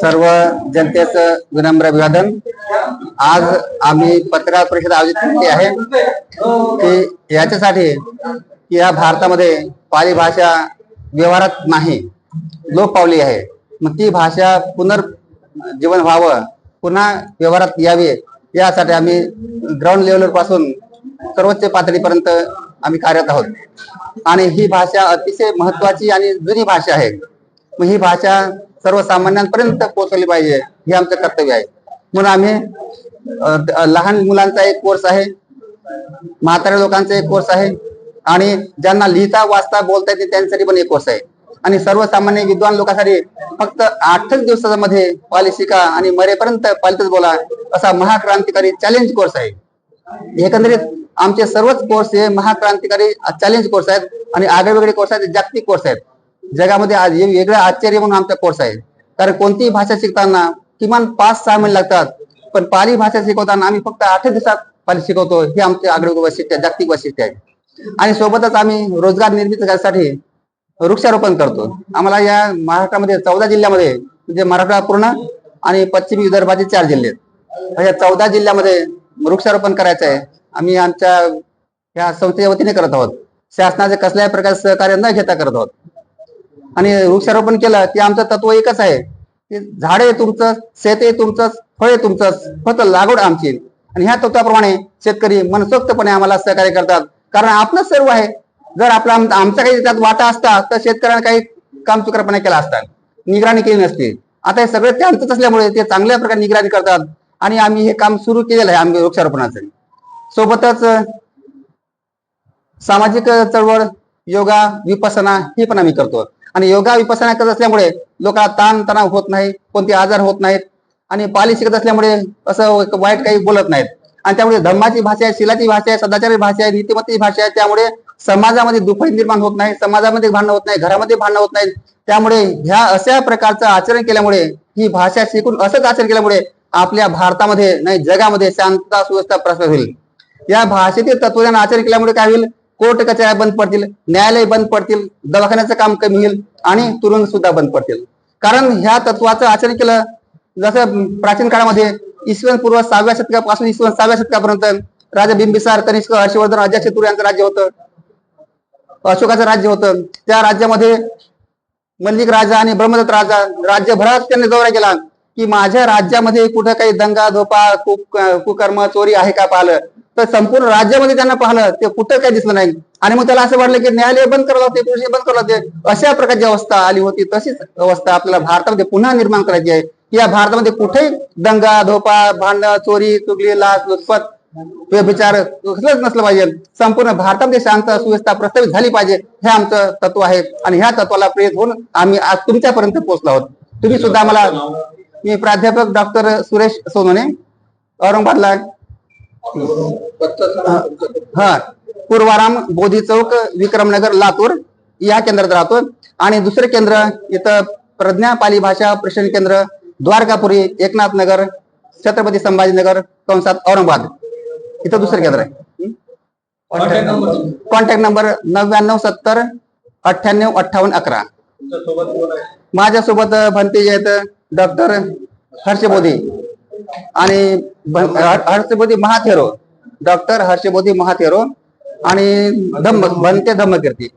सर्व जनतेचं विनम्र अभिवादन. आज आम्ही पत्रकार परिषद आयोजित केली आहे की याच्यासाठी की या भारतामध्ये पाली भाषा व्यवहारात नाही. लोप पावली आहे. मग ती भाषा पुनर्जीवन व्हावं पुन्हा व्यवहारात यावी यासाठी आम्ही ग्राउंड लेवलपासून सर्वोच्च पातळीपर्यंत आम्ही कार्यरत आहोत. आणि ही भाषा अतिशय महत्वाची आणि जुनी भाषा आहे. मग ही भाषा सर्वसामान्यांपर्यंत पोहोचवली पाहिजे हे आमचं कर्तव्य आहे. म्हणून आम्ही लहान मुलांचा एक कोर्स आहे म्हाताऱ्या लोकांचा एक कोर्स आहे आणि ज्यांना लिहिता वाचता बोलता येते त्यांच्यासाठी पण एक कोर्स आहे. आणि सर्वसामान्य विद्वान लोकांसाठी फक्त आठच दिवसामध्ये पालिशिका आणि मरेपर्यंत पालितच बोला असा महाक्रांतिकारी चॅलेंज कोर्स आहे. एकंदरीत आमचे सर्वच कोर्स हे महाक्रांतिकारी चॅलेंज कोर्स आहेत आणि आगळेवेगळे कोर्स आहेत जागतिक कोर्स आहेत. जगामध्ये आज वेगळं आश्चर्य म्हणून आमचा कोर्स आहे. कारण कोणतीही भाषा शिकताना किमान पाच सहा महिने लागतात. पण पाली भाषा शिकवताना आम्ही फक्त आठ दिवसात पाली शिकवतो. हे आमचे आगळे वैशिष्ट्य जागतिक वैशिष्ट्य आहे. आणि सोबतच आम्ही रोजगार निर्मिती करण्यासाठी वृक्षारोपण करतो. आम्हाला या महाराष्ट्रामध्ये चौदा जिल्ह्यामध्ये म्हणजे मराठा पूर्ण आणि पश्चिमी विदर्भाचे चार जिल्हे आहेत. या चौदा जिल्ह्यामध्ये वृक्षारोपण करायचं आहे. आम्ही आमच्या या संस्थेच्या वतीने करत आहोत. शासनाचे कसल्याही प्रकारचे सहकार्य न घेता करत आहोत. आणि वृक्षारोपण केलं की आमचं तत्व एकच आहे. की झाडे तुमचं शेते तुमचं फळे तुमचंच फक्त लागवड आमची. आणि ह्या तत्वाप्रमाणे शेतकरी मनसोक्तपणे आम्हाला सहकार्य करतात. कारण आपलं सर्व आहे. जर आपला आमचा काही त्यात वाटा असता तर शेतकऱ्यांना काही काम चुकारपणे केला असता. निगराणी केली नसती. आता हे सगळं त्यांचंच असल्यामुळे ते चांगल्या प्रकारे निगराणी करतात. आणि आम्ही हे काम सुरू केलेलं आहे आम्ही वृक्षारोपणाचं सोबतच सामाजिक चळवळ योगा विपसना हे पण आम्ही करतो. आणि योगा विपसना करत असल्यामुळे लोकांना ताण तणाव होत नाही कोणते आजार होत नाहीत आणि पाली शिकत असल्यामुळे असं वाईट काही बोलत नाहीत. आणि त्यामुळे धर्माची भाषा आहे शिलाची भाषा आहे सदाचारी भाषा आहे नीतिमत्तेची भाषा आहे त्यामुळे समाजामध्ये दुफळी निर्माण होत नाही समाजामध्ये भांडणं होत नाही घरामध्ये भांडणं होत नाही त्यामुळे ह्या अशा प्रकारचं आचरण केल्यामुळे ही भाषा शिकून असंच आचरण केल्यामुळे आपल्या भारतामध्ये नाही जगामध्ये शांतता सुव्यवस्था प्रसार होईल. या भाषेतील तत्वज्ञान आचरण केल्यामुळे काय होईल? कोर्ट कचऱ्या बंद पडतील न्यायालय बंद पडतील दवाखान्याचं काम कमी होईल आणि तुरुंग सुद्धा बंद पडतील. कारण ह्या तत्वाचं आचरण केलं जसं प्राचीन काळामध्ये इसवी पूर्व सहाव्या शतकापासून इसवी सहाव्या शतकापर्यंत राजा बिंबिसार कनिष्क हर्षवर्धन अजाक्षतुर यांचं राज्य होतं. अशोकाचं राज्य होतं. त्या राज्यामध्ये मल्लिक राजा आणि ब्रह्मदत्त राजा राज्यभरात त्यांनी दौरा केला. की माझ्या राज्यामध्ये कुठं काही दंगा धोपा कुक- कुकर्म चोरी आहे का पाहिलं? तर संपूर्ण राज्यामध्ये त्यांना पाहिलं ते कुठं काही दिसलं नाही. आणि मग त्याला असं वाटलं की न्यायालय बंद करावं लागते पोलीस बंद करावं लागते. अशा प्रकारची अवस्था आली होती. तशीच अवस्था आपल्याला भारतामध्ये पुन्हा निर्माण करायची आहे. की या भारतामध्ये कुठेही दंगा धोपा भांडण चोरी चुगली लाच लुचपत कसलंच नसलं पाहिजे. संपूर्ण भारतामध्ये शांत सुव्यवस्था प्रस्थापित झाली पाहिजे. हे आमचं तत्व आहे. आणि ह्या तत्वाला प्रेरित होऊन आम्ही आज तुमच्यापर्यंत पोहोचलो आहोत. तुम्ही सुद्धा आम्हाला मी प्राध्यापक डॉक्टर सुरेश सोनोने औरंगाबादला हा. पूर्वाराम बोधी चौक विक्रमनगर लातूर. या केंद्रात राहतो. आणि दुसरं केंद्र इथं प्रज्ञा पाली भाषा प्रशिक्षण केंद्र द्वारकापुरी एकनाथ नगर छत्रपती संभाजीनगर कंसात औरंगाबाद. इथं दुसरं केंद्र आहे. Contact number? नव्याण्णव सत्तर अठ्ठ्याण्णव अठ्ठावन्न अकरा. माझ्यासोबत भंतेजी आहेत. डॉक्टर हर्षबोधी आणि हर्षबोधी महाथेरो डॉक्टर हर्षबोधी महाथेरो आणि धम्म भंते धम्मकीर्ती.